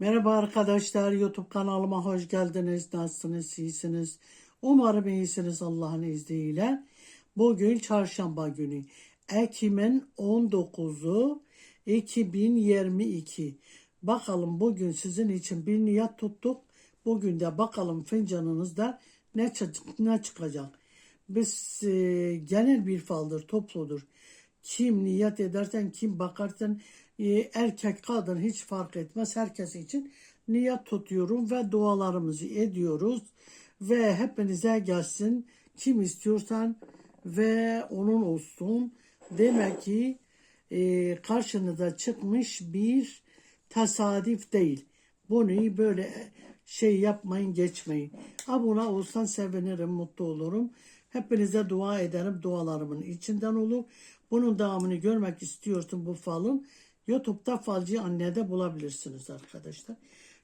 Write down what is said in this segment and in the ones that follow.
Merhaba arkadaşlar, YouTube kanalıma hoş geldiniz. Nasılsınız, iyisiniz? Umarım iyisiniz Allah'ın izniyle. Bugün çarşamba günü. Ekim'in 19'u 2022. Bakalım bugün sizin için bir niyet tuttuk. Bugün de bakalım fincanınızda ne, ne çıkacak. Biz e, genel bir faldır, topludur. Kim niyet edersen, kim bakarsan erkek kadın hiç fark etmez. Herkes için niyet tutuyorum ve dualarımızı ediyoruz. Ve hepinize gelsin. Kim istiyorsan ve onun olsun. Demek ki e, karşınıza çıkmış bir tesadüf değil. Bunu böyle şey yapmayın geçmeyin. Abone olsan sevinirim, mutlu olurum. Hepinize dua ederim. Dualarımın içinden olur. Bunun devamını görmek istiyorsun bu falın. YouTube'da Falcı Anne'de bulabilirsiniz arkadaşlar.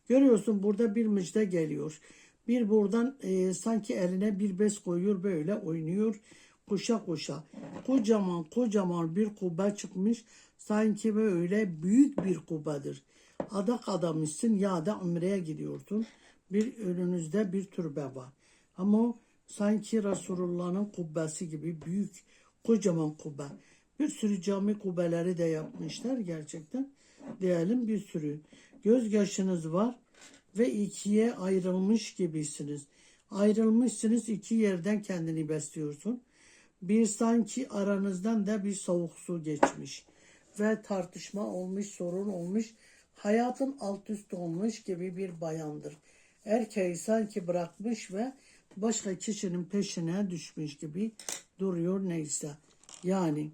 Görüyorsun burada bir müjde geliyor. Bir buradan e, sanki eline bir bez koyuyor böyle oynuyor. Kuşa kuşa. Kocaman kocaman bir kubbe çıkmış. Sanki böyle büyük bir kubbedir. Adak adamışsın ya da umreye gidiyorsun. Bir önünüzde bir türbe var. Ama sanki Resulullah'ın kubbesi gibi büyük kocaman kubbe. Bir sürü cami kubbeleri de yapmışlar gerçekten. Diyelim bir sürü. Gözyaşınız var ve ikiye ayrılmış gibisiniz. Ayrılmışsınız iki yerden kendini besliyorsun. Bir sanki aranızdan da bir soğuk su geçmiş ve tartışma olmuş, sorun olmuş. Hayatın alt üst olmuş gibi bir bayandır. Erkeği sanki bırakmış ve başka kişinin peşine düşmüş gibi duruyor neyse. Yani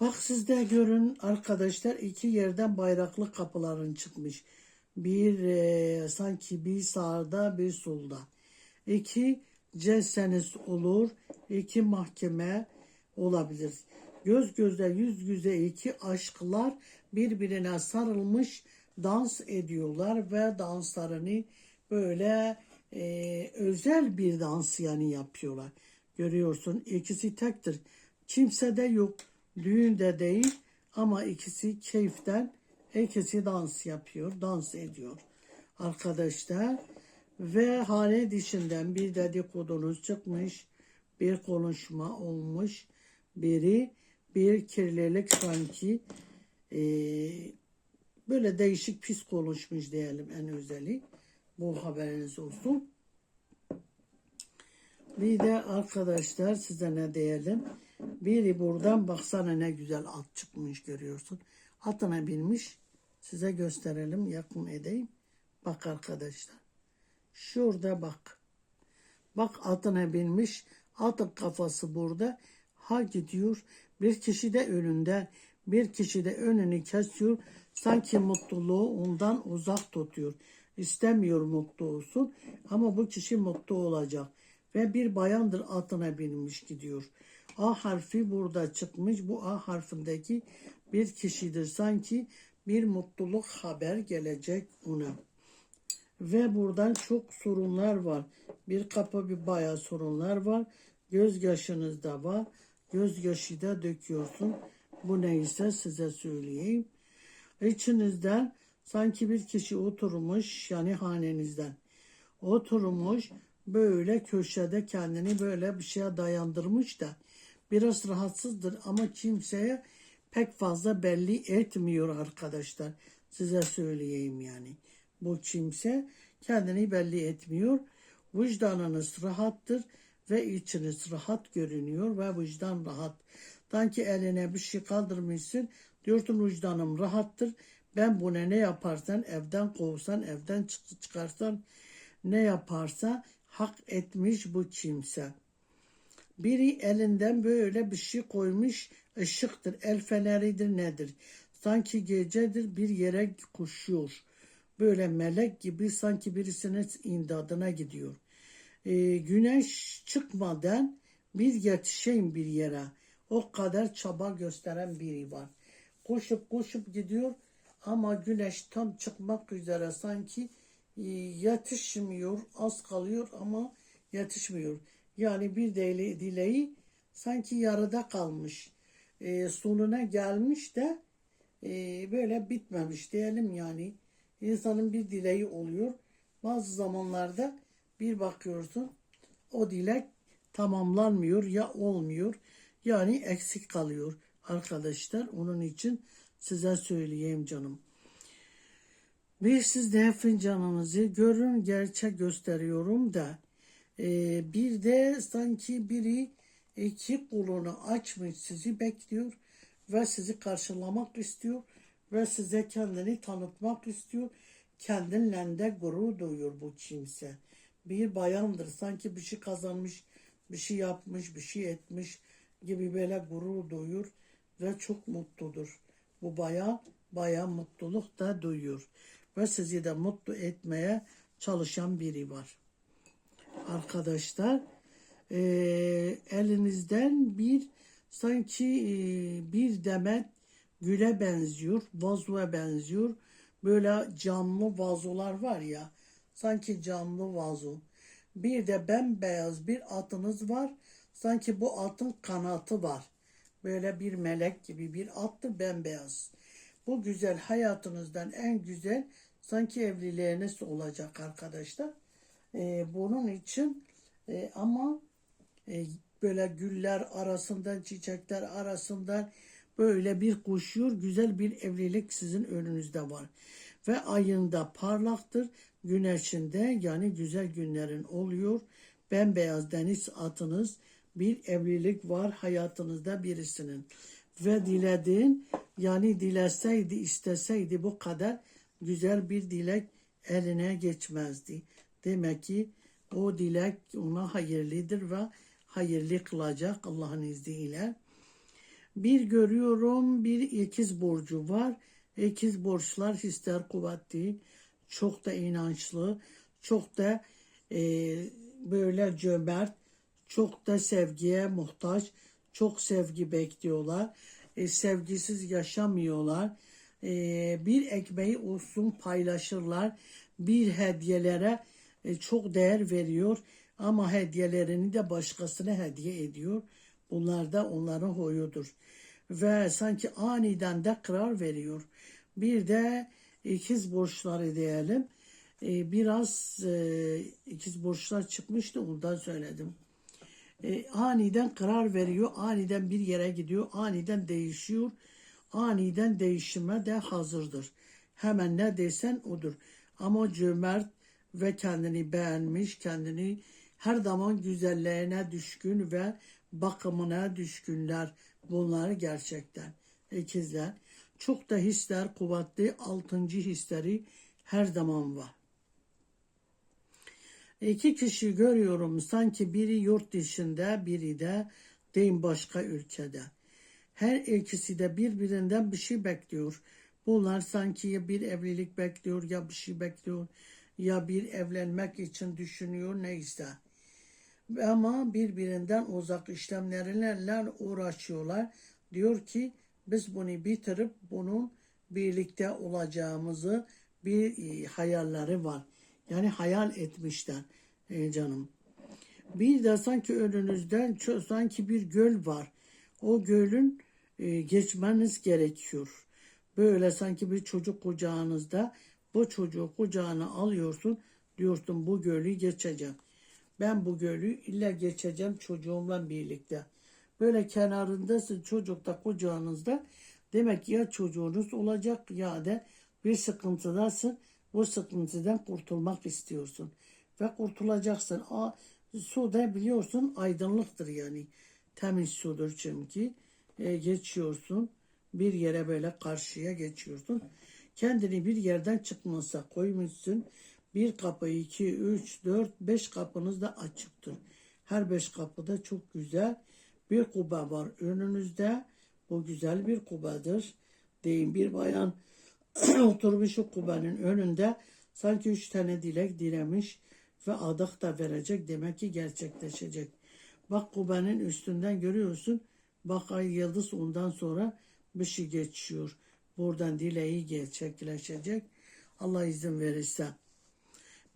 Bak siz de görün arkadaşlar iki yerden bayraklı kapıların çıkmış. Bir e, sanki bir sağda bir solda. İki celseniz olur. iki mahkeme olabilir. Göz göze yüz yüze iki aşklar birbirine sarılmış dans ediyorlar ve danslarını böyle e, özel bir dans yani yapıyorlar. Görüyorsun ikisi tektir. Kimse de yok. Düğün de değil ama ikisi keyiften ikisi dans yapıyor, dans ediyor arkadaşlar. Ve hane dışından bir dedikodunuz çıkmış, bir konuşma olmuş, biri bir kirlilik sanki eee, böyle değişik pis konuşmuş diyelim en özeli. Bu haberiniz olsun. Bir de arkadaşlar size ne diyelim. Biri buradan baksana ne güzel at çıkmış görüyorsun. Atına binmiş. Size gösterelim yakın edeyim. Bak arkadaşlar. Şurada bak. Bak atına binmiş. Atın kafası burada. Ha gidiyor. Bir kişi de önünde. Bir kişi de önünü kesiyor. Sanki mutluluğu ondan uzak tutuyor. İstemiyor mutlu olsun. Ama bu kişi mutlu olacak. Ve bir bayandır atına binmiş gidiyor. A harfi burada çıkmış. Bu A harfindeki bir kişidir. Sanki bir mutluluk haber gelecek ona. Ve buradan çok sorunlar var. Bir kapı bir bayağı sorunlar var. Gözyaşınız da var. Gözyaşı da döküyorsun. Bu neyse size söyleyeyim. İçinizden sanki bir kişi oturmuş yani hanenizden oturmuş böyle köşede kendini böyle bir şeye dayandırmış da biraz rahatsızdır ama kimseye pek fazla belli etmiyor arkadaşlar. Size söyleyeyim yani. Bu kimse kendini belli etmiyor. Vicdanınız rahattır ve içiniz rahat görünüyor ve vicdan rahat. Sanki eline bir şey kaldırmışsın. Diyorsun vicdanım rahattır. Ben buna ne yaparsan evden kovsan, evden çık- çıkarsan ne yaparsa hak etmiş bu kimse. Biri elinden böyle bir şey koymuş ışıktır, el feneridir nedir? Sanki gecedir bir yere koşuyor. Böyle melek gibi sanki birisinin imdadına gidiyor. Ee, güneş çıkmadan bir yetişeyim bir yere. O kadar çaba gösteren biri var. Koşup koşup gidiyor ama güneş tam çıkmak üzere sanki e, yetişmiyor, az kalıyor ama yetişmiyor. Yani bir dile- dileği sanki yarıda kalmış. E, sonuna gelmiş de e, böyle bitmemiş diyelim yani. İnsanın bir dileği oluyor. Bazı zamanlarda bir bakıyorsun o dilek tamamlanmıyor ya olmuyor yani eksik kalıyor arkadaşlar. Onun için size söyleyeyim canım. Bir siz de fincanınızı görün gerçek gösteriyorum da e, bir de sanki biri iki kolunu açmış sizi bekliyor ve sizi karşılamak istiyor ve size kendini tanıtmak istiyor. Kendinle de gurur duyuyor bu kimse. Bir bayandır sanki bir şey kazanmış, bir şey yapmış, bir şey etmiş gibi böyle gurur duyuyor ve çok mutludur. Bu bayan bayağı mutluluk da duyuyor ve sizi de mutlu etmeye çalışan biri var. Arkadaşlar eee, elinizden bir sanki eee, bir demet güle benziyor, vazoya benziyor. Böyle camlı vazolar var ya, sanki camlı vazo. Bir de bembeyaz bir atınız var. Sanki bu atın kanatı var. Böyle bir melek gibi bir attır bembeyaz. Bu güzel hayatınızdan en güzel sanki evliliğiniz olacak arkadaşlar. Ee, bunun için e, ama e, böyle güller arasından çiçekler arasından böyle bir koşuyor. Güzel bir evlilik sizin önünüzde var. Ve ayında parlaktır güneşinde yani güzel günlerin oluyor. Bembeyaz deniz atınız bir evlilik var hayatınızda birisinin. Ve dilediğin yani dileseydi isteseydi bu kadar güzel bir dilek eline geçmezdi. Demek ki o dilek ona hayırlıdır ve hayırlı kılacak Allah'ın izniyle. Bir görüyorum bir ikiz borcu var. İkiz borçlar hisler kuvvetli, çok da inançlı, çok da e, böyle cömert, çok da sevgiye muhtaç, çok sevgi bekliyorlar. E, sevgisiz yaşamıyorlar. E, bir ekmeği olsun paylaşırlar. Bir hediyelere e, çok değer veriyor ama hediyelerini de başkasına hediye ediyor. Bunlar da onların huyudur. Ve sanki aniden de karar veriyor. Bir de ikiz borçları diyelim. E, biraz e, ikiz borçlar çıkmıştı ondan söyledim. E, aniden karar veriyor, aniden bir yere gidiyor, aniden değişiyor, aniden değişime de hazırdır. Hemen ne desen odur. Ama cömert ve kendini beğenmiş, kendini her zaman güzelliğine düşkün ve bakımına düşkünler. Bunlar gerçekten ikizler. Çok da hisler kuvvetli, altıncı hisleri her zaman var. İki kişi görüyorum sanki biri yurt dışında biri de deyim başka ülkede. Her ikisi de birbirinden bir şey bekliyor. Bunlar sanki ya bir evlilik bekliyor ya bir şey bekliyor ya bir evlenmek için düşünüyor neyse. Ama birbirinden uzak işlemlerle uğraşıyorlar. Diyor ki biz bunu bitirip bunun birlikte olacağımızı bir e, hayalleri var. Yani hayal etmişler e, canım. Bir de sanki önünüzden sanki bir göl var. O gölün e, geçmeniz gerekiyor. Böyle sanki bir çocuk kucağınızda bu çocuğu kucağına alıyorsun. Diyorsun bu gölü geçeceğim. Ben bu gölü illa geçeceğim çocuğumla birlikte. Böyle kenarındasın çocuk da kucağınızda. Demek ya çocuğunuz olacak ya da bir sıkıntıdasın. Bu sıkıntıdan kurtulmak istiyorsun. Ve kurtulacaksın. A, su da biliyorsun aydınlıktır yani. Temiz sudur çünkü. E, geçiyorsun. Bir yere böyle karşıya geçiyorsun. Kendini bir yerden çıkmasa koymuşsun. Bir kapı, iki, üç, dört, beş kapınız da açıktır. Her beş kapıda çok güzel bir kuba var önünüzde. Bu güzel bir kubadır. Deyin bir bayan oturmuş o kubanın önünde sanki üç tane dilek dilemiş ve adak da verecek demek ki gerçekleşecek. Bak kubanın üstünden görüyorsun. Bak ay yıldız ondan sonra bir şey geçiyor. Buradan dileği gerçekleşecek. Allah izin verirse.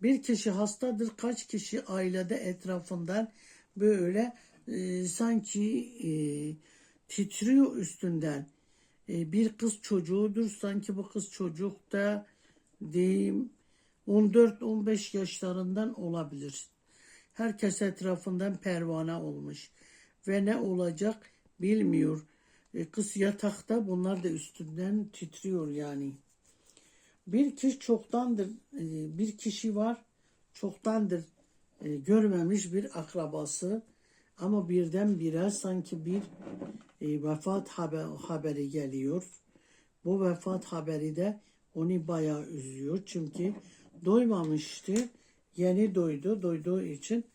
Bir kişi hastadır. Kaç kişi ailede etrafından böyle e, sanki e, titriyor üstünden. e, bir kız çocuğudur. Sanki bu kız çocuk da diyeyim 14-15 yaşlarından olabilir. Herkes etrafından pervane olmuş. Ve ne olacak bilmiyor. E, kız yatakta bunlar da üstünden titriyor yani. Bir kişi çoktandır e, bir kişi var çoktandır e, görmemiş bir akrabası ama birdenbire sanki bir e, vefat haber, haberi geliyor. Bu vefat haberi de onu bayağı üzüyor çünkü doymamıştı. Yeni doydu. Doyduğu için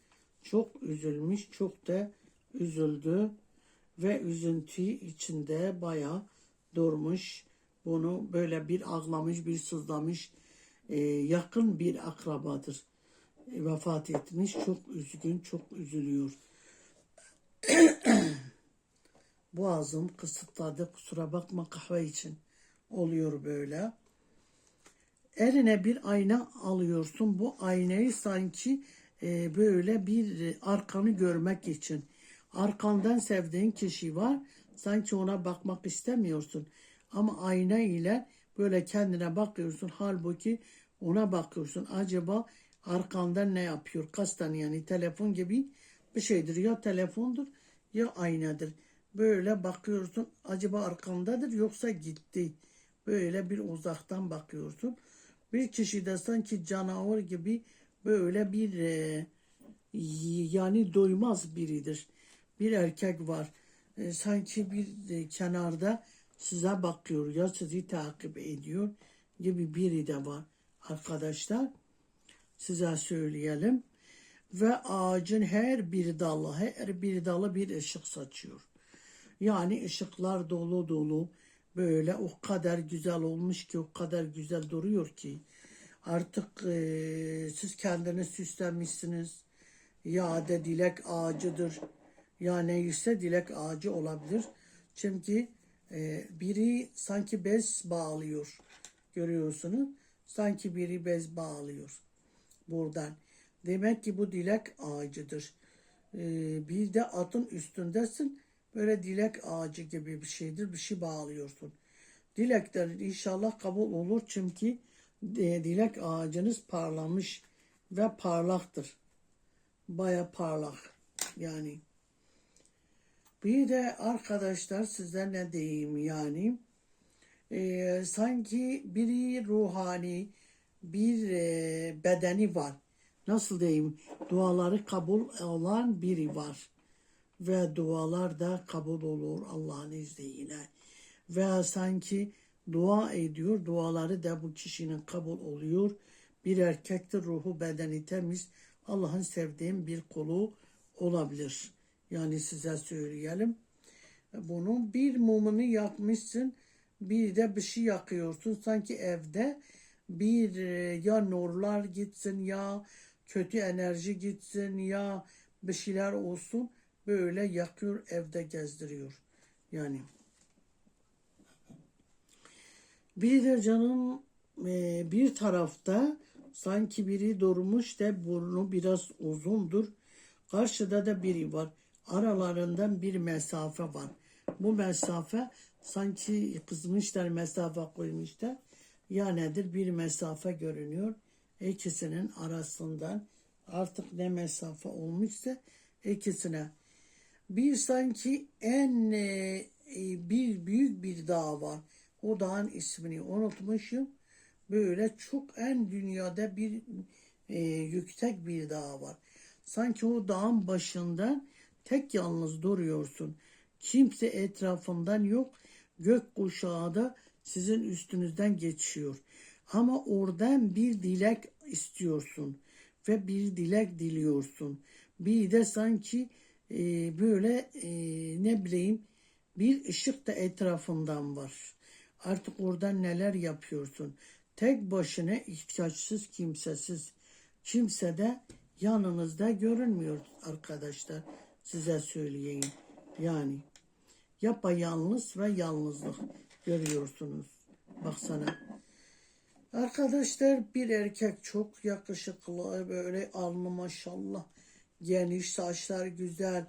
çok üzülmüş, çok da üzüldü ve üzüntü içinde bayağı durmuş. Bunu böyle bir ağlamış, bir sızlamış. e, yakın bir akrabadır. E, vefat etmiş. Çok üzgün, çok üzülüyor. Boğazım kısıtladı. Kusura bakma kahve için oluyor böyle. Eline bir ayna alıyorsun. Bu aynayı sanki e, böyle bir e, arkanı görmek için. Arkandan sevdiğin kişi var. Sanki ona bakmak istemiyorsun. Ama ayna ile böyle kendine bakıyorsun. Halbuki ona bakıyorsun. Acaba arkandan ne yapıyor? Kasten yani telefon gibi bir şeydir. Ya telefondur ya aynadır. Böyle bakıyorsun. Acaba arkandadır yoksa gitti. Böyle bir uzaktan bakıyorsun. Bir kişi de sanki canavar gibi böyle bir e, yani doymaz biridir. Bir erkek var. E, sanki bir e, kenarda size bakıyor ya sizi takip ediyor gibi biri de var arkadaşlar. Size söyleyelim. Ve ağacın her bir dalı, her bir dalı bir ışık saçıyor. Yani ışıklar dolu dolu böyle o kadar güzel olmuş ki o kadar güzel duruyor ki artık e, siz kendiniz süslenmişsiniz ya da dilek ağacıdır ya neyse dilek ağacı olabilir. Çünkü e, biri sanki bez bağlıyor. Görüyorsunuz? Sanki biri bez bağlıyor buradan. Demek ki bu dilek ağacıdır. E, bir de atın üstündesin. Böyle dilek ağacı gibi bir şeydir. Bir şey bağlıyorsun. Dileklerin inşallah kabul olur. Çünkü e, dilek ağacınız parlamış ve parlaktır. Baya parlak. Yani. Bir de arkadaşlar size ne diyeyim yani e, sanki biri ruhani bir e, bedeni var. Nasıl diyeyim duaları kabul olan biri var. Ve dualar da kabul olur Allah'ın izniyle. Ve sanki dua ediyor. Duaları da bu kişinin kabul oluyor. Bir erkektir ruhu bedeni temiz. Allah'ın sevdiğim bir kulu olabilir. Yani size söyleyelim. Bunun bir mumunu yakmışsın. Bir de bir şey yakıyorsun. Sanki evde bir e, ya nurlar gitsin ya kötü enerji gitsin ya bir şeyler olsun. Böyle yakıyor evde gezdiriyor. Yani. Bir de canım e, bir tarafta sanki biri durmuş da burnu biraz uzundur. Karşıda da biri var. Aralarından bir mesafe var. Bu mesafe sanki kızmışlar mesafe koymuşlar. Ya nedir bir mesafe görünüyor. İkisinin arasından artık ne mesafe olmuşsa ikisine. Bir sanki en e, bir büyük bir dağ var. O dağın ismini unutmuşum. Böyle çok en dünyada bir e, yüksek bir dağ var. Sanki o dağın başında tek yalnız duruyorsun. Kimse etrafından yok. Gök kuşağı da sizin üstünüzden geçiyor. Ama oradan bir dilek istiyorsun ve bir dilek diliyorsun. Bir de sanki e, böyle e, ne bileyim bir ışık da etrafından var. Artık oradan neler yapıyorsun? Tek başına ihtiyaçsız, kimsesiz. Kimse de yanınızda görünmüyor arkadaşlar. Size söyleyeyim. Yani yapayalnız ve yalnızlık görüyorsunuz. Baksana. Arkadaşlar bir erkek çok yakışıklı böyle alnı maşallah geniş saçlar güzel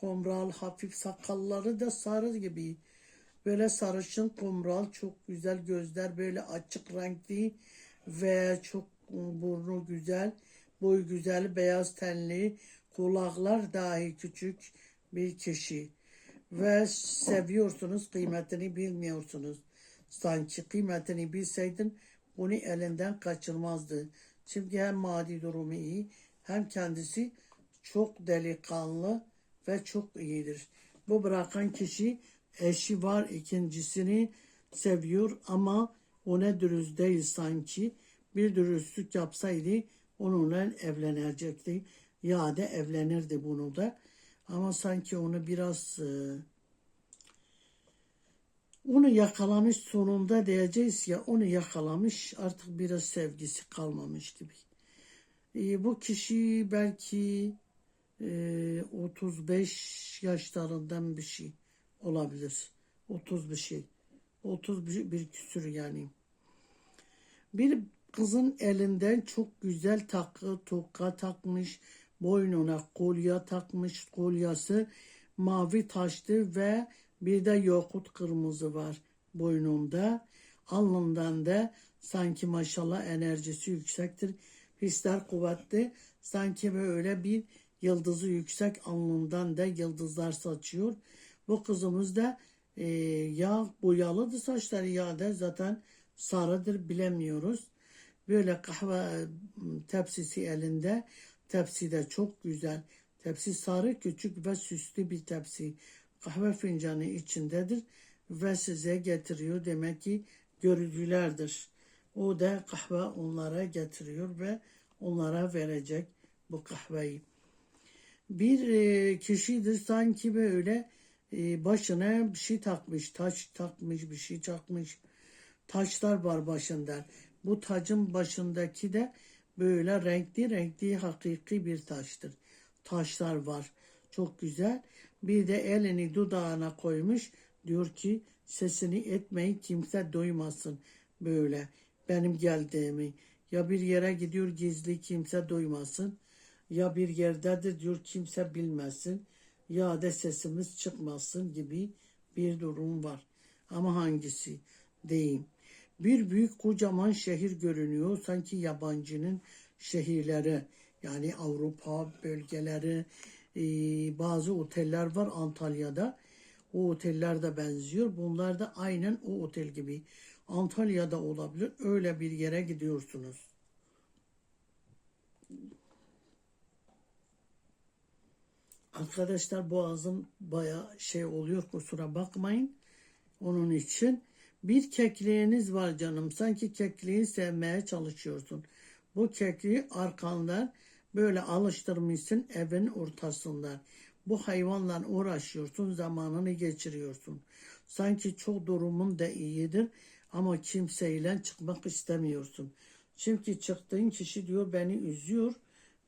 kumral hafif sakalları da sarı gibi Böyle sarışın kumral, çok güzel gözler, böyle açık renkli ve çok burnu güzel, boy güzel, beyaz tenli, kulaklar dahi küçük bir kişi. Ve seviyorsunuz, kıymetini bilmiyorsunuz. Sanki kıymetini bilseydin bunu elinden kaçırmazdı. Çünkü hem maddi durumu iyi hem kendisi çok delikanlı ve çok iyidir. Bu bırakan kişi eşi var ikincisini seviyor ama ona dürüst değil sanki. Bir dürüstlük yapsaydı onunla evlenecekti ya da evlenirdi bunu da. Ama sanki onu biraz e, onu yakalamış sonunda diyeceğiz ya onu yakalamış artık biraz sevgisi kalmamış gibi. E, bu kişi belki e, 35 yaşlarından bir şey olabilir. 30 bir şey. 30 bir, bir küsür yani. Bir kızın elinden çok güzel takı, toka takmış, boynuna kolye takmış, kolyası mavi taştı ve bir de yakut kırmızı var boynunda. Alnından da sanki maşallah enerjisi yüksektir. Hisler kuvvetli. Sanki böyle bir yıldızı yüksek alnından da yıldızlar saçıyor. Bu kızımız da e, ya boyalıdır saçları ya da zaten sarıdır bilemiyoruz. Böyle kahve e, tepsisi elinde. Tepsi de çok güzel. Tepsi sarı küçük ve süslü bir tepsi. Kahve fincanı içindedir ve size getiriyor. Demek ki görücülerdir. O da kahve onlara getiriyor ve onlara verecek bu kahveyi. Bir e, kişidir sanki böyle e, başına bir şey takmış, taş takmış, bir şey takmış. Taşlar var başında. Bu tacın başındaki de böyle renkli renkli hakiki bir taştır. Taşlar var. Çok güzel. Bir de elini dudağına koymuş. Diyor ki sesini etmeyin kimse duymasın böyle benim geldiğimi. Ya bir yere gidiyor gizli kimse duymasın. Ya bir yerdedir diyor kimse bilmesin. Ya da sesimiz çıkmasın gibi bir durum var. Ama hangisi? Deyim. Bir büyük kocaman şehir görünüyor. Sanki yabancının şehirleri yani Avrupa bölgeleri e, bazı oteller var Antalya'da. O oteller de benziyor. Bunlar da aynen o otel gibi. Antalya'da olabilir. Öyle bir yere gidiyorsunuz. Arkadaşlar boğazım baya şey oluyor kusura bakmayın. Onun için bir kekliğiniz var canım. Sanki kekliği sevmeye çalışıyorsun. Bu kekliği arkandan böyle alıştırmışsın evin ortasından. Bu hayvanla uğraşıyorsun, zamanını geçiriyorsun. Sanki çok durumun da iyidir ama kimseyle çıkmak istemiyorsun. Çünkü çıktığın kişi diyor beni üzüyor,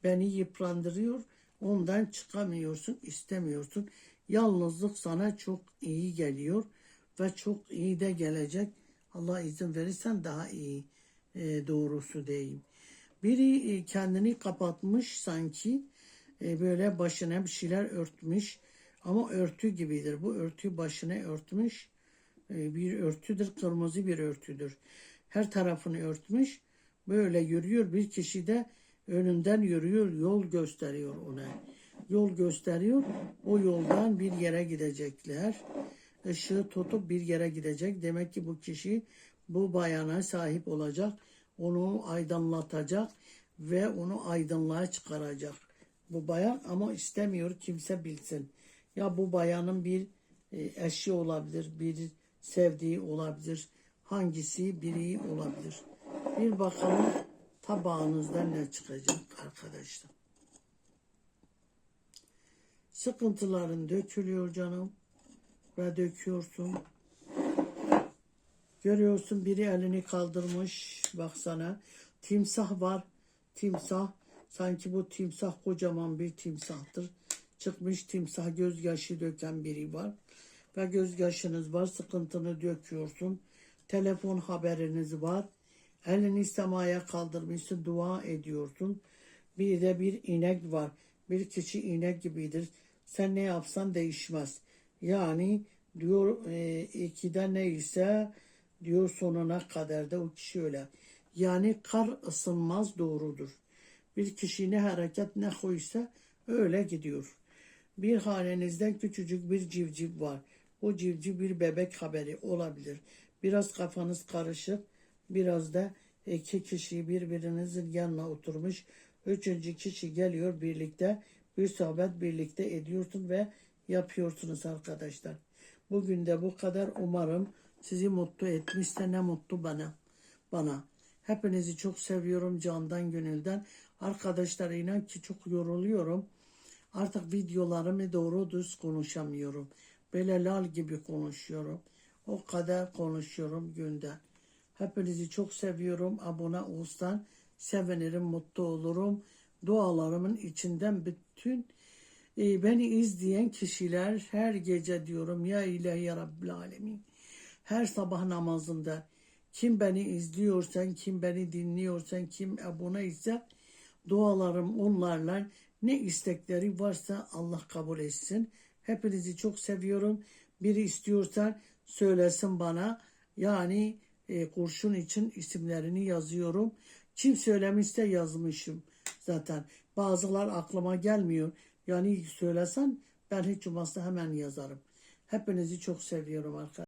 beni yıprandırıyor. Ondan çıkamıyorsun, istemiyorsun. Yalnızlık sana çok iyi geliyor ve çok iyi de gelecek. Allah izin verirsen daha iyi e, doğrusu diyeyim. Biri e, kendini kapatmış sanki e, böyle başına bir şeyler örtmüş ama örtü gibidir. Bu örtü başına örtmüş e, bir örtüdür, kırmızı bir örtüdür. Her tarafını örtmüş. Böyle yürüyor bir kişi de önünden yürüyor, yol gösteriyor ona. Yol gösteriyor. O yoldan bir yere gidecekler. Işığı tutup bir yere gidecek. Demek ki bu kişi bu bayana sahip olacak. Onu aydınlatacak ve onu aydınlığa çıkaracak. Bu bayan ama istemiyor kimse bilsin. Ya bu bayanın bir e, eşi olabilir, bir sevdiği olabilir. Hangisi biri olabilir. Bir bakalım tabağınızda ne çıkacak arkadaşlar. Sıkıntıların dökülüyor canım. Ve döküyorsun. Görüyorsun biri elini kaldırmış. Baksana. Timsah var. Timsah. Sanki bu timsah kocaman bir timsahtır. Çıkmış timsah gözyaşı döken biri var. Ve gözyaşınız var. Sıkıntını döküyorsun. Telefon haberiniz var. Elini semaya kaldırmışsın. Dua ediyorsun. Bir de bir inek var. Bir kişi inek gibidir. Sen ne yapsan değişmez. Yani Diyor e, ikide neyse diyor sonuna kadar da o kişi öyle. Yani kar ısınmaz doğrudur. Bir kişi ne hareket ne koysa öyle gidiyor. Bir hanenizde küçücük bir civciv var. O civciv bir bebek haberi olabilir. Biraz kafanız karışık, biraz da iki kişi birbirinizin yanına oturmuş. Üçüncü kişi geliyor birlikte bir sohbet birlikte ediyorsun ve yapıyorsunuz arkadaşlar. Bugün de bu kadar umarım sizi mutlu etmişse ne mutlu bana. Bana. Hepinizi çok seviyorum candan gönülden. Arkadaşlar inan ki çok yoruluyorum. Artık videolarımı doğru düz konuşamıyorum. Böyle lal gibi konuşuyorum. O kadar konuşuyorum günde. Hepinizi çok seviyorum. Abone olsan sevinirim, mutlu olurum. Dualarımın içinden bütün e, beni izleyen kişiler her gece diyorum ya ilahi ya Rabbil Alemin. Her sabah namazında kim beni izliyorsan, kim beni dinliyorsan, kim abone ise dualarım onlarla ne istekleri varsa Allah kabul etsin. Hepinizi çok seviyorum. Biri istiyorsa söylesin bana. Yani e, kurşun için isimlerini yazıyorum. Kim söylemişse yazmışım zaten. Bazılar aklıma gelmiyor. Yani söylesen ben hiç olmazsa hemen yazarım. Hepinizi çok seviyorum arkadaşlar.